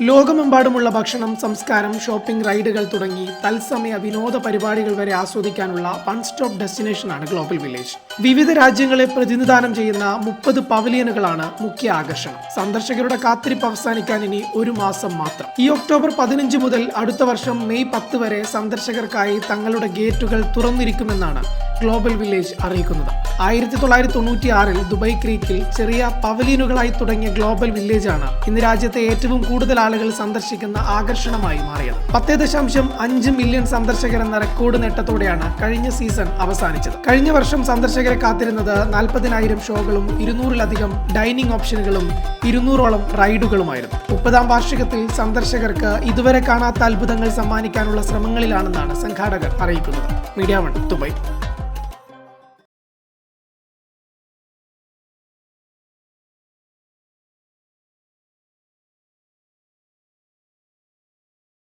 ലോകമെമ്പാടുമുള്ള ഭക്ഷണം സംസ്കാരം ഷോപ്പിംഗ് റൈഡുകൾ തുടങ്ങി തത്സമയ വിനോദ പരിപാടികൾ വരെ ആസ്വദിക്കാനുള്ള വൺ സ്റ്റോപ്പ് ഡെസ്റ്റിനേഷനാണ് ഗ്ലോബൽ വില്ലേജ്. വിവിധ രാജ്യങ്ങളെ പ്രതിനിധാനം ചെയ്യുന്ന മുപ്പത് പവലിയനുകളാണ് മുഖ്യ ആകർഷണം. സന്ദർശകരുടെ കാത്തിരിപ്പ് അവസാനിക്കാൻ ഇനി ഒരു മാസം മാത്രം. ഈ ഒക്ടോബർ പതിനഞ്ച് മുതൽ അടുത്ത വർഷം മെയ് പത്ത് വരെ സന്ദർശകർക്കായി തങ്ങളുടെ ഗേറ്റുകൾ തുറന്നിരിക്കുമെന്നാണ് ഗ്ലോബൽ വില്ലേജ് അറിയിക്കുന്നത്. ആയിരത്തി തൊള്ളായിരത്തി തൊണ്ണൂറ്റി ആറിൽ ദുബായ് ക്രീക്കിൽ ചെറിയ പവലീനുകളായി തുടങ്ങിയ ഗ്ലോബൽ വില്ലേജ് ആണ് ഇന്ന് രാജ്യത്തെ ഏറ്റവും കൂടുതൽ ആളുകൾ സന്ദർശിക്കുന്ന ആകർഷണമായി മാറിയത്. പത്തേ ദശാംശം അഞ്ച് മില്യൺ സന്ദർശകർ എന്ന റെക്കോർഡ് നേട്ടത്തോടെയാണ് കഴിഞ്ഞ സീസൺ അവസാനിച്ചത്. കഴിഞ്ഞ വർഷം സന്ദർശകരെ കാത്തിരുന്നത് നാൽപ്പതിനായിരം ഷോകളും ഇരുന്നൂറിലധികം ഡൈനിങ് ഓപ്ഷനുകളും ഇരുന്നൂറോളം റൈഡുകളുമായിരുന്നു. മുപ്പതാം വാർഷികത്തിൽ സന്ദർശകർക്ക് ഇതുവരെ കാണാത്ത അത്ഭുതങ്ങൾ സമ്മാനിക്കാനുള്ള ശ്രമങ്ങളിലാണെന്നാണ് സംഘാടകർ അറിയിക്കുന്നത്. Media one Dubai.